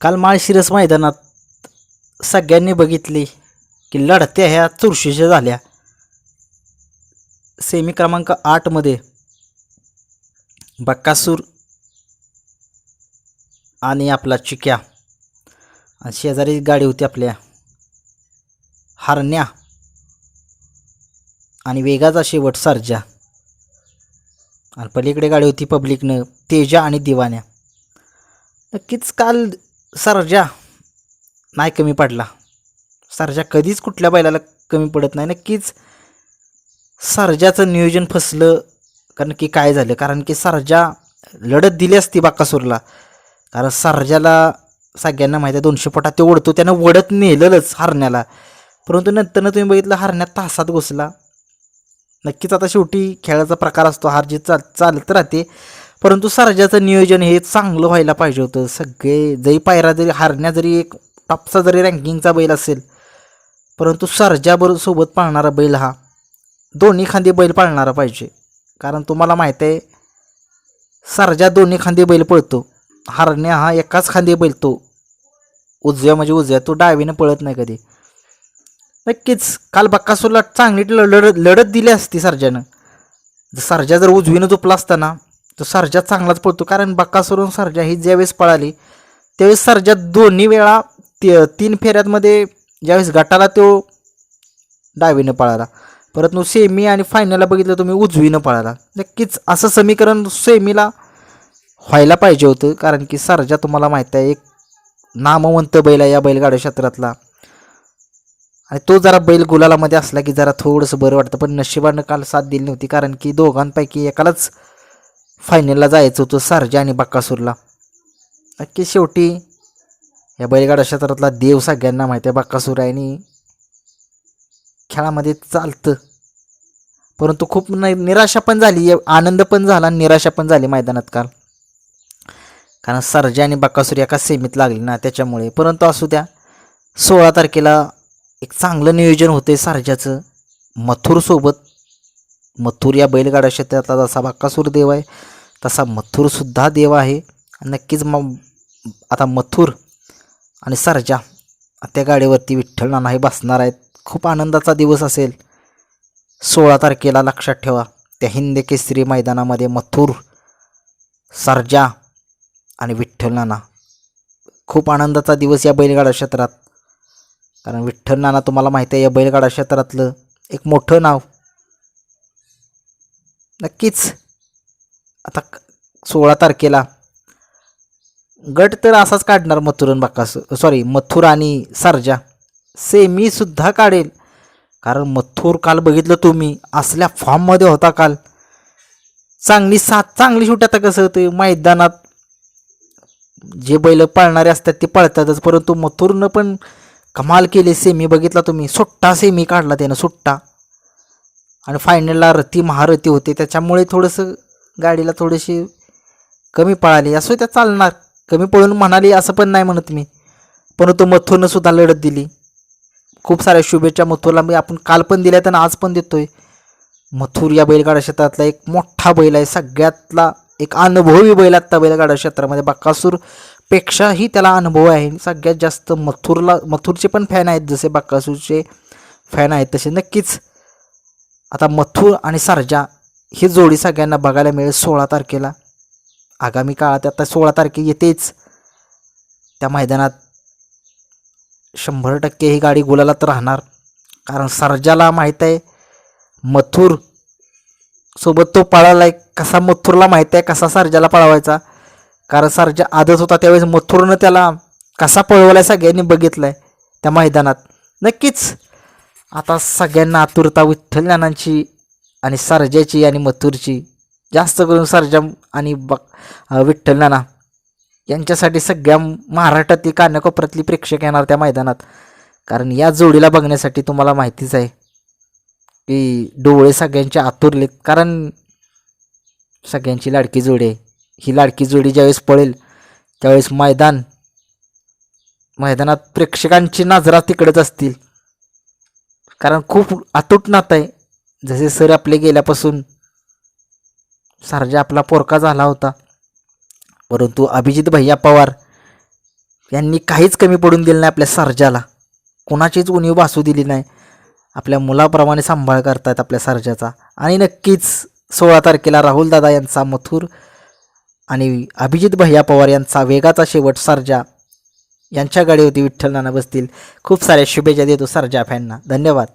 काल माळशिरस मैदानात सगळ्यांनी बघितले की लढत्या ह्या चुरशीच्या झाल्या. सेमी क्रमांक आठमध्ये बक्कासूर आणि आपला चिक्या. आणि शेजारी गाडी होती आपल्या. हरण्या आणि वेगाचा शेवट सर्जा. आणि पलीकडे गाडी होती पब्लिकनं तेजा आणि दिवाण्या. नक्कीच काल सरजा नाही कमी पडला. सर्जा कधीच कुठल्या बैलाला कमी पडत नाही. नक्कीच सरजाचं नियोजन फसलं कारण की काय झालं? कारण की सरजा लढत दिली असती बाकासूरला. कारण सरजाला सगळ्यांना माहिती आहे दोनशे फुटा ते ओढतो त्यानं वडत नेलेलंच हरण्याला. परंतु नंतरनं तुम्ही बघितलं हरण्यात तासात घुसला. नक्कीच आता शेवटी खेळाचा प्रकार असतो हार जीत चाल चालत राहते. परंतु सर्जाचं नियोजन हे चांगलं व्हायला पाहिजे होतं. सगळे जरी पायरा जरी हारण्या जरी एक टॉपचा जरी रँकिंगचा बैल असेल परंतु सर्जाबरोबर सोबत पाळणारा बैल हा दोन्ही खांदे बैल पाळणारा पाहिजे. कारण तुम्हाला माहीत आहे सर्जा दोन्ही खांदे बैल पळतो हारण्या हा एकाच खांदे बैल तो उजव्या म्हणजे उजव्या तो डावीनं पळत नाही कधी. नक्कीच काल बक्कासूरला चांगली लढत लढत दिली असती सर्जानं. जर सर्जा जर उजवीनं झोपला असताना तो सर्जा चांगलाच पळतो. कारण बक्कासूरून सर्जा ही ज्यावेळेस पळाली त्यावेळेस सर्जा दोन्ही वेळा तीन फेऱ्यांमध्ये ज्यावेळेस गटाला तो डावीनं पळाला. परत नु सेमी आणि फायनलला बघितलं तुम्ही उजवीनं पळाला. नक्कीच असं समीकरण सेमीला व्हायला पाहिजे होतं. कारण की सर्जा तुम्हाला माहीत आहे एक नामवंत बैल आहे या बैलगाड्या क्षेत्रातला. आणि तो जरा बैल गुलालामध्ये असला की जरा थोडंसं बरं वाटतं. पण नशिबानं काल साथ दिली नव्हती. कारण की दोघांपैकी एकालाच फायनलला जायचं होतं सारजा आणि बक्कासूरला नक्की शेवटी या बैलगाडा क्षेत्रातला देव सगळ्यांना माहिती आहे बक्कासूर आहे आणि खेळामध्ये चालतं. परंतु खूप न निराशा पण झाली आनंद पण झाला आणि निराशा पण झाली मैदानात काल. कारण सर्जा आणि बक्कासूर एका सेमीत लागली ना त्याच्यामुळे. परंतु असू द्या सोळा तारखेला एक चांगलं नियोजन होतं आहे सरजाचं. मथुरसोबत मथुर या बैलगाडा क्षेत्रातला जसा बाक्कासूर देव आहे तसा मथुरसुद्धा देव आहे. नक्कीच मग आता मथुर आणि सरजा त्या गाडीवरती विठ्ठल नाना हे बसणार आहेत. खूप आनंदाचा दिवस असेल. सोळा तारखेला लक्षात ठेवा त्या हिंद केसरी मैदानामध्ये मथुर सरजा आणि विठ्ठल नाना. खूप आनंदाचा दिवस या बैलगाडा क्षेत्रात. कारण विठ्ठल नाना तुम्हाला माहिती आहे या बैलगाडा क्षेत्रातलं एक मोठं नाव नक्कीच. आता सोळा तारखेला. गट तर असाच काढणार मथुरन बाकास सॉरी मथुर आणि सारजा. सेमीसुद्धा काढेल. कारण मथुर काल बघितलं तुम्ही असल्या फॉर्ममध्ये होता काल. चांगली सात चांगली शूट आता कसं होतं मैदानात जे बैल पळणारे असतात ते पळतातच परंतु मथुरनं पण कमाल केली. सेमी बघितला तुम्ही. सुट्टा सेमी काढला त्यानं सुट्टा. आणि फायनलला रती महारथी होते. त्याच्यामुळे थोडंसं गाडीला थोडीशी कमी पळाली. असं त्या चालणार. कमी पळून म्हणाली असं पण नाही म्हणत मी. परंतु मथोनं सुद्धा लढत दिली. खूप साऱ्या शुभेच्छा मथुरला. मी आपण काल पण दिल्या त्यांना आज पण देतोय. मथुर या बैलगाडा क्षेत्रातला एक मोठा बैल आहे. सगळ्यातला एक अनुभवी बैल आत्ता बैलगाडा क्षेत्रामध्ये. बाकासूरपेक्षाही त्याला अनुभव आहे. सगळ्यात जास्त मथुरला मथुरचे पण फॅन आहेत जसे बक्कासूरचे फॅन आहेत तसे. नक्कीच आता मथुर आणि सारजा ही जोडी सगळ्यांना बघायला मिळेल सोळा तारखेला. आगामी काळात आता सोळा तारखे येतेच. त्या मैदानात शंभर टक्के ही गाडी गुलालात राहणार. कारण सर्जाला माहीत आहे मथुर सोबत तो आहे. कसा मथुरला माहीत आहे कसा सरजाला पळवायचा? कारण सरजा आदत होता त्यावेळेस मथुरनं त्याला कसा पळवलाय सगळ्यांनी बघितलाय त्या मैदानात. नक्कीच आता सगळ्यांना आतुरता विठ्ठल नानांची आणि सरजाची आणि मथुरची जास्त करून सरजा आणि ब विठ्ठल नाना यांच्यासाठी सगळ्या महाराष्ट्रातली कानाकोपऱ्यातली प्रेक्षक येणार त्या मैदानात. कारण या जोडीला बघण्यासाठी तुम्हाला माहितीच आहे की डोळे सगळ्यांचे आतुरलेत. कारण सगळ्यांची लाडकी जोडी आहे. ही लाडकी जोडी ज्यावेळेस पळेल त्यावेळेस मैदान मैदानात प्रेक्षकांची नजरा तिकडेच असतील. कारण खूप अतूट नातं आहे. जसे सर आपले गेल्यापासून सर्जा आपला पोरका झाला होता. परंतु अभिजित भैया पवार यांनी काहीच कमी पडून दिलं नाही आपल्या सर्जाला. कोणाचीच उणीव भासू दिली नाही. आपल्या मुलाप्रमाणे सांभाळ करतायत आपल्या सर्जाचा. आणि नक्कीच सोळा तारखेला राहुल दादा यांचा मथुर आणि अभिजित भैया पवार यांचा वेगाचा शेवट सारजा यांच्या गाडीवरती विठ्ठल नाना बसतील. खूप साऱ्या शुभेच्छा देतो सर्जा फॅनना. धन्यवाद.